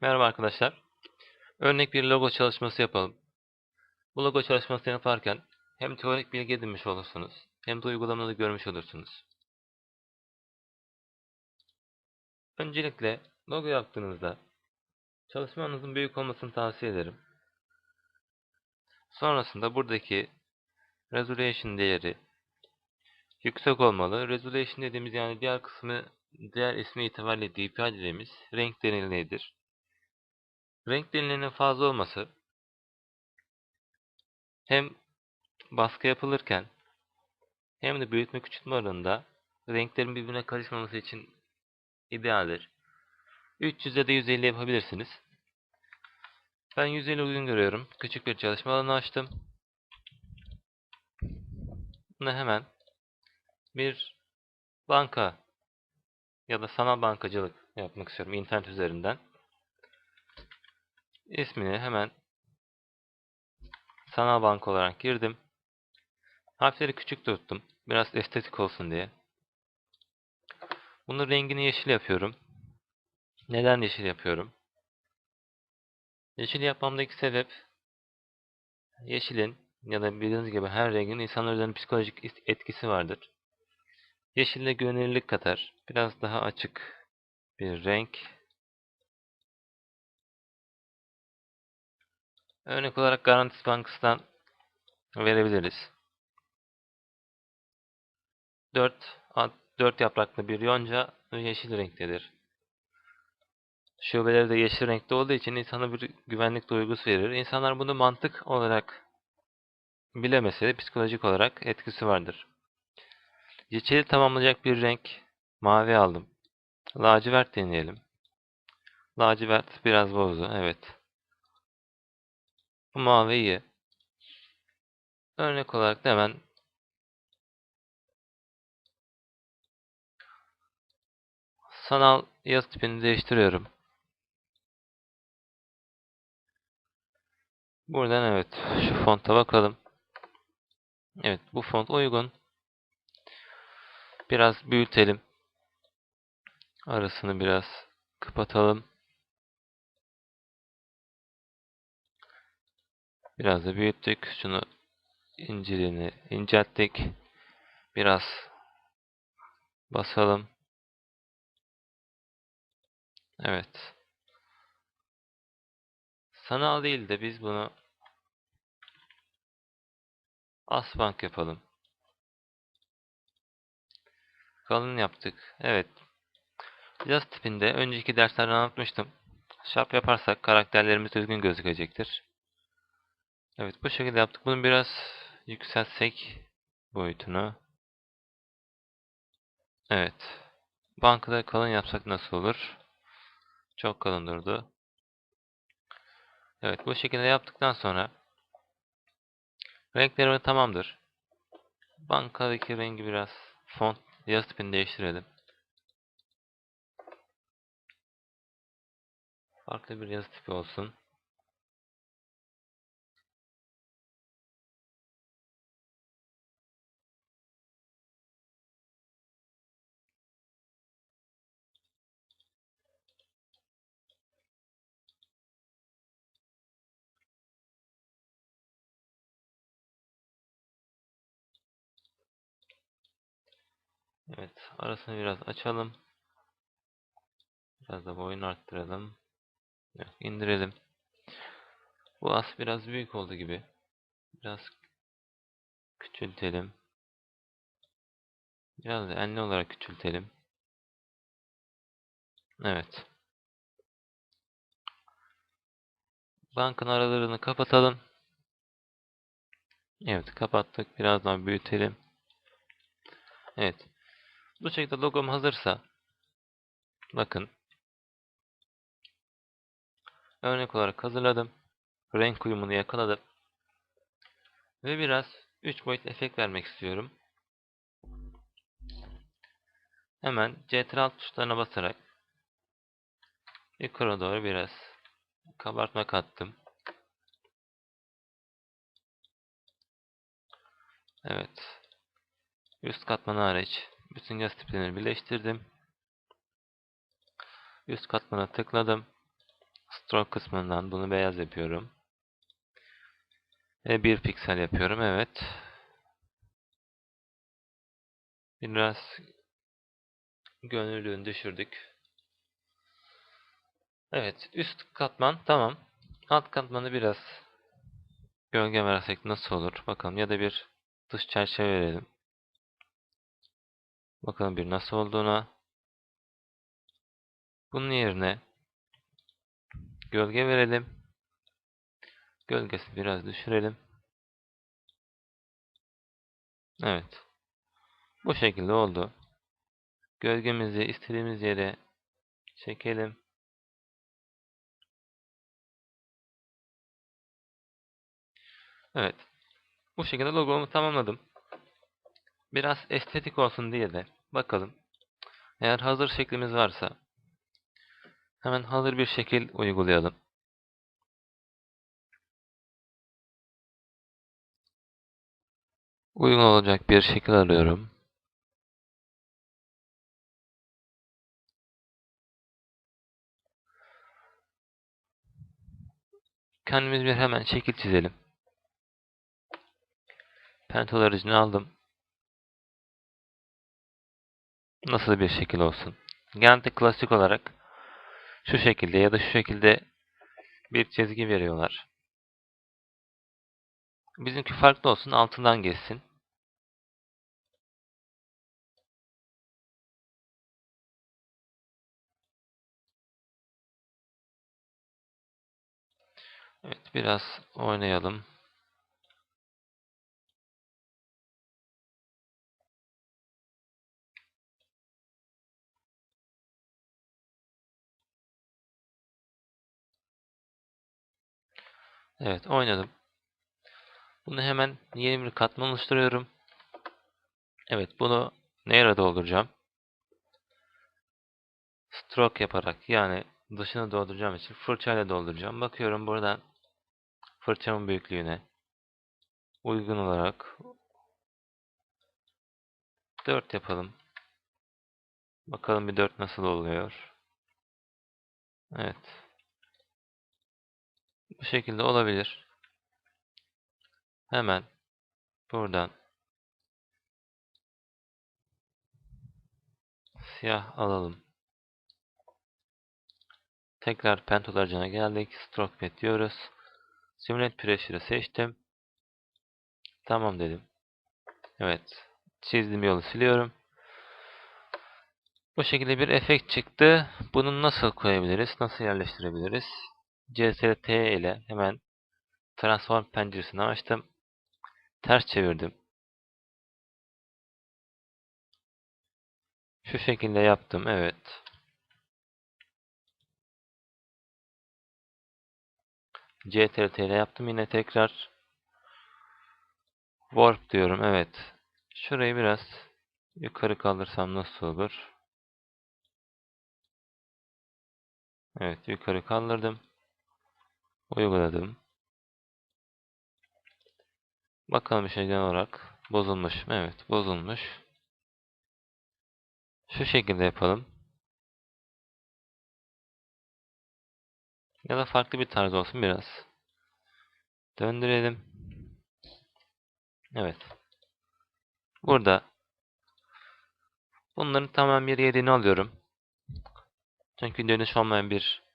Merhaba arkadaşlar. Örnek bir logo çalışması yapalım. Bu logo çalışmasını yaparken hem teorik bilgi edinmiş olursunuz hem de uygulamada görmüş olursunuz. Öncelikle logo yaptığınızda çalışmanızın büyük olmasını tavsiye ederim. Sonrasında buradaki resolution değeri yüksek olmalı. Resolution dediğimiz yani diğer kısmı diğer ismi itibariyle DPI dediğimiz renk derinliğidir. Renk derinliğinin fazla olması hem baskı yapılırken hem de büyütme küçültme oranında renklerin birbirine karışmaması için idealdir. 300 ya da 150 yapabilirsiniz. Ben 150 uygun görüyorum. Küçük bir çalışma alanı açtım. Bunu hemen bir banka ya da sanal bankacılık yapmak istiyorum internet üzerinden. İsmini hemen sanal bank olarak girdim. Harfleri küçük tuttum. Biraz estetik olsun diye. Bunun rengini yeşil yapıyorum. Neden yeşil yapıyorum? Yeşil yapmamdaki sebep yeşilin ya da bildiğiniz gibi her rengin insanlar üzerinde psikolojik etkisi vardır. Yeşille güvenilirlik katar. Biraz daha açık bir renk. Örnek olarak Garantis Bankası'ndan verebiliriz. 4, 4 yapraklı bir yonca yeşil renktedir. Şubeleri de yeşil renkte olduğu için insana bir güvenlik duygusu verir. İnsanlar bunu mantık olarak bilemese de psikolojik olarak etkisi vardır. Yeşili tamamlayacak bir renk mavi aldım. Lacivert deneyelim. Lacivert biraz bozdu. Evet. Bu mavi. Örnek olarak hemen sanal yazı tipini değiştiriyorum. Buradan evet şu fonta bakalım. Evet bu font uygun. Biraz büyütelim. Arasını biraz kapatalım. Biraz da büyüttük. Şunu inceliğini incelttik. Biraz basalım. Evet. Sanal değil de biz bunu Asbank yapalım. Kalın yaptık. Evet. Yaz tipinde önceki derslerde anlatmıştım. Şap yaparsak karakterlerimiz düzgün gözükecektir. Evet bu şekilde yaptık. Bunu biraz yükseltsek boyutunu. Evet. Bankada kalın yapsak nasıl olur? Çok kalın durdu. Evet bu şekilde yaptıktan sonra renklerimi tamamdır. Bankadaki rengi biraz font yazı tipini değiştirelim. Farklı bir yazı tipi olsun. Evet, arasını biraz açalım. Biraz da boyunu arttıralım. Yok, indirelim. Bu as biraz büyük oldu gibi. Biraz küçültelim. Biraz da enli olarak küçültelim. Evet. Bankın aralarını kapatalım. Evet kapattık. Birazdan büyütelim. Evet. Bu şekilde logom hazırsa bakın örnek olarak hazırladım. Renk uyumunu yakaladım. Ve biraz 3 boyut efekt vermek istiyorum. Hemen Ctrl tuşlarına basarak yukarı doğru biraz kabartma kattım. Evet. Üst katman hariç bütün yaz tiplerini birleştirdim. Üst katmana tıkladım. Stroke kısmından bunu beyaz yapıyorum. Ve 1 piksel yapıyorum. Evet. Biraz gönüllülüğünü düşürdük. Evet. Üst katman tamam. Alt katmanı biraz gölge versek nasıl olur? Bakalım. Ya da bir dış çerçeve verelim. Bakalım bir nasıl olduğuna. Bunun yerine gölge verelim. Gölgesi biraz düşürelim. Evet. Bu şekilde oldu. Gölgemizi istediğimiz yere çekelim. Evet. Bu şekilde logomu tamamladım. Biraz estetik olsun diye de bakalım. Eğer hazır şeklimiz varsa hemen hazır bir şekil uygulayalım. Uygun olacak bir şekil arıyorum. Kendimiz bir hemen şekil çizelim. Pentel aracını aldım. Nasıl bir şekil olsun? Genelde klasik olarak şu şekilde ya da şu şekilde bir çizgi veriyorlar. Bizimki farklı olsun, altından geçsin. Evet, biraz oynayalım. Evet, oynadım. Bunu hemen yeni bir katman oluşturuyorum. Evet, bunu neyle dolduracağım? Stroke yaparak yani dışını dolduracağım için fırçayla dolduracağım. Bakıyorum buradan fırçamın büyüklüğüne uygun olarak 4 yapalım. Bakalım bir 4 nasıl oluyor. Evet. Bu şekilde olabilir. Hemen buradan siyah alalım. Tekrar pentolarcına geldik. Stroke pad diyoruz. Simulate Pressure'ı seçtim. Tamam dedim. Evet. Çizdiğim yolu siliyorum. Bu şekilde bir efekt çıktı. Bunu nasıl koyabiliriz? Nasıl yerleştirebiliriz? CST ile hemen Transform penceresini açtım. Ters çevirdim. Şu şekilde yaptım. Evet. CTRT ile yaptım. Yine tekrar Warp diyorum. Evet. Şurayı biraz yukarı kaldırsam nasıl olur? Evet. Yukarı kaldırdım. Uyguladım. Bakalım bir şey genel olarak bozulmuş mu? Evet. Bozulmuş. Şu şekilde yapalım. Ya da farklı bir tarz olsun biraz. Döndürelim. Evet. Burada bunların tamam bir yerini alıyorum. Çünkü dönüş olmayan bir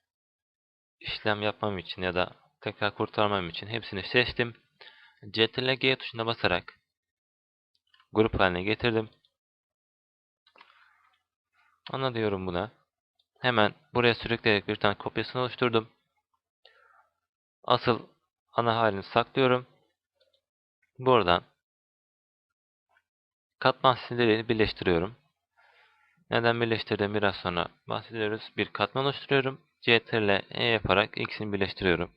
işlem yapmam için ya da tekrar kurtarmam için hepsini seçtim. Ctrl G tuşuna basarak grup haline getirdim. Ana diyorum buna. Hemen buraya sürükleyerek bir tane kopyasını oluşturdum. Asıl ana halini saklıyorum. Buradan katman stilleri birleştiriyorum. Neden birleştirdim biraz sonra bahsediyoruz. Bir katman oluşturuyorum. Ctrl E yaparak ikisini birleştiriyorum.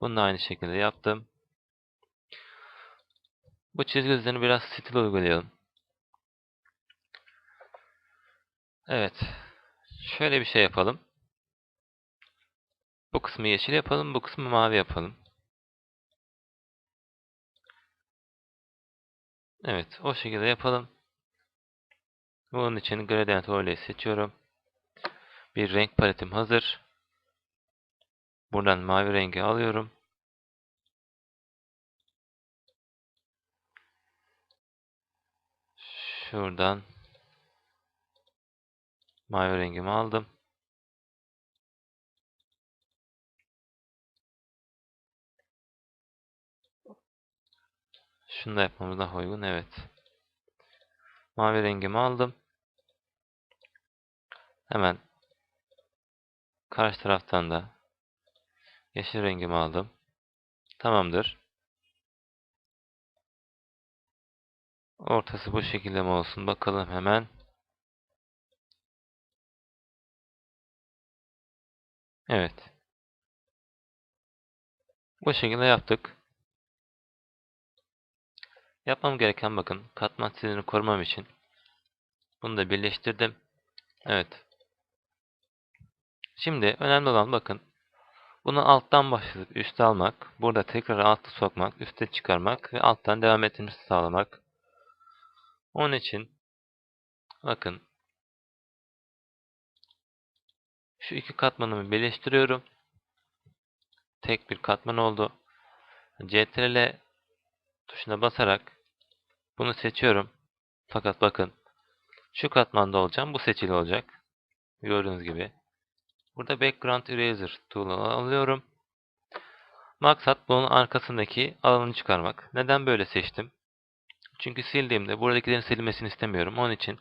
Bunu da aynı şekilde yaptım. Bu çizgi üzerine biraz stil uygulayalım. Evet. Şöyle bir şey yapalım. Bu kısmı yeşil yapalım. Bu kısmı mavi yapalım. Evet. O şekilde yapalım. Bunun için Gradient Overlay seçiyorum. Bir renk paletim hazır. Buradan mavi rengi alıyorum. Şuradan mavi rengimi aldım. Şunu da yapmamız daha uygun. Evet. Mavi rengimi aldım. Hemen karşı taraftan da yeşil rengimi aldım. Tamamdır. Ortası bu şekilde mi olsun? Bakalım hemen. Evet. Bu şekilde yaptık. Yapmam gereken bakın katman stilini korumam için bunu da birleştirdim. Evet. Şimdi önemli olan bakın bunu alttan başlayıp üste almak, burada tekrar altı sokmak, üste çıkarmak ve alttan devam etmemizi sağlamak. Onun için bakın şu iki katmanımı birleştiriyorum. Tek bir katman oldu. CTRL tuşuna basarak bunu seçiyorum. Fakat bakın şu katmanda olacağım. Bu seçili olacak. Gördüğünüz gibi. Burada Background Eraser tool'u alıyorum. Maksat bunun arkasındaki alanı çıkarmak. Neden böyle seçtim? Çünkü sildiğimde buradakilerin silinmesini istemiyorum. Onun için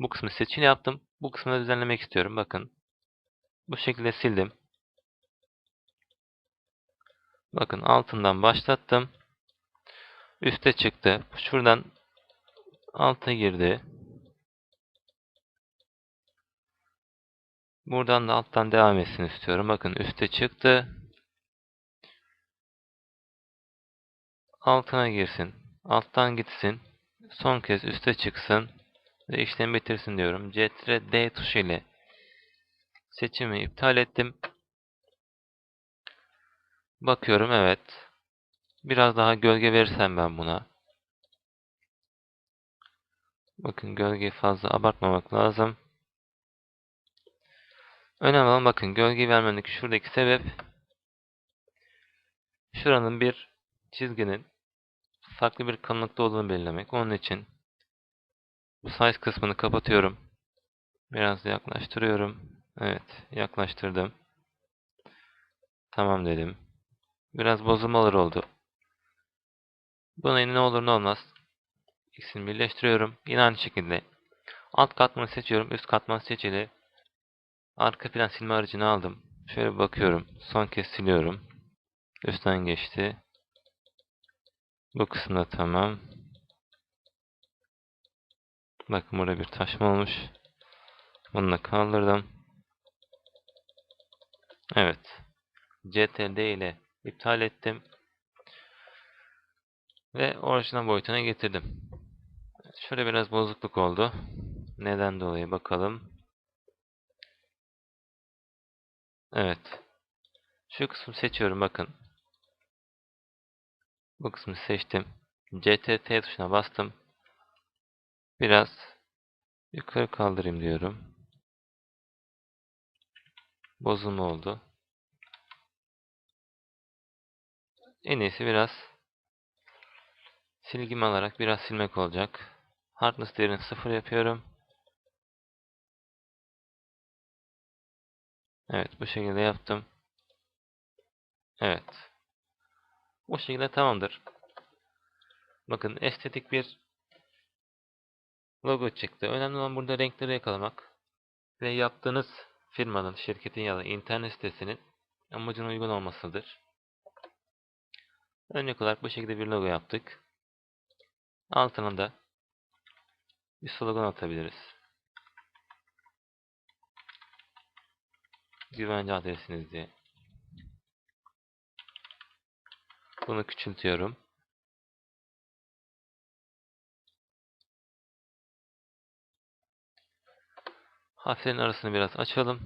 bu kısmı seçili yaptım. Bu kısmını düzenlemek istiyorum. Bakın. Bu şekilde sildim. Bakın altından başlattım. Üste çıktı. Şuradan alta girdi. Buradan da alttan devam etsin istiyorum. Bakın üste çıktı. Altına girsin. Alttan gitsin. Son kez üste çıksın. Ve işlemi bitirsin diyorum. Ctrl D tuşu ile seçimi iptal ettim. Bakıyorum evet. Biraz daha gölge verirsem ben buna. Bakın gölgeyi fazla abartmamak lazım. Önemli olan bakın gölge vermemdeki şuradaki sebep şuranın bir çizginin farklı bir kalınlıkta olduğunu belirlemek. Onun için bu size kısmını kapatıyorum. Biraz yaklaştırıyorum. Evet yaklaştırdım. Tamam dedim. Biraz bozulmalar oldu. Buna ne olur ne olmaz. İkisini birleştiriyorum. Yine aynı şekilde alt katmanı seçiyorum. Üst katman seçili. Arka plan silme aracını aldım. Şöyle bakıyorum. Son kez siliyorum. Üstten geçti. Bu kısımda tamam. Bakın burada bir taşma olmuş. Bunu da kaldırdım. Evet. CTRD ile iptal ettim. Ve orijinal boyutuna getirdim. Şöyle biraz bozukluk oldu. Neden dolayı bakalım. Evet. Şu kısmı seçiyorum bakın. Bu kısmı seçtim. CTT tuşuna bastım. Biraz yukarı kaldırayım diyorum. Bozulma oldu. En iyisi biraz silgimi alarak biraz silmek olacak. Hardness değerini sıfır yapıyorum. Evet bu şekilde yaptım. Evet. Bu şekilde tamamdır. Bakın estetik bir logo çıktı. Önemli olan burada renkleri yakalamak ve yaptığınız firmanın, şirketin ya da internet sitesinin amacına uygun olmasıdır. Örnek olarak bu şekilde bir logo yaptık. Altına da bir slogan atabiliriz. Güvence adresiniz diye. Bunu küçültüyorum. Harflerin arasını biraz açalım.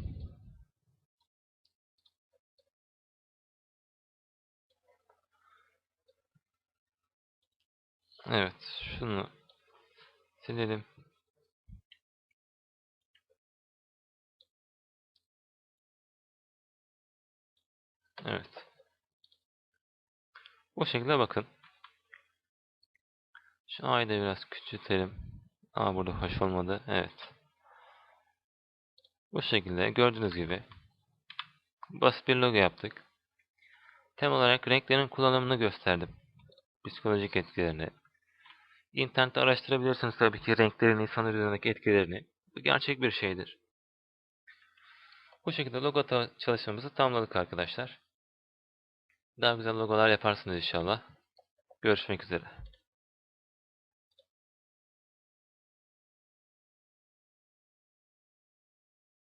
Evet, şunu silelim. Evet. Bu şekilde bakın. Şu A'yı da biraz küçültelim. A burada hoş olmadı. Evet. Bu şekilde gördüğünüz gibi basit bir logo yaptık. Tem olarak renklerin kullanımını gösterdim. Psikolojik etkilerini. İnternette araştırabilirsiniz tabii ki renklerin insan üzerindeki etkilerini. Bu gerçek bir şeydir. Bu şekilde logo çalışmamızı tamamladık arkadaşlar. Daha güzel logolar yaparsınız inşallah. Görüşmek üzere.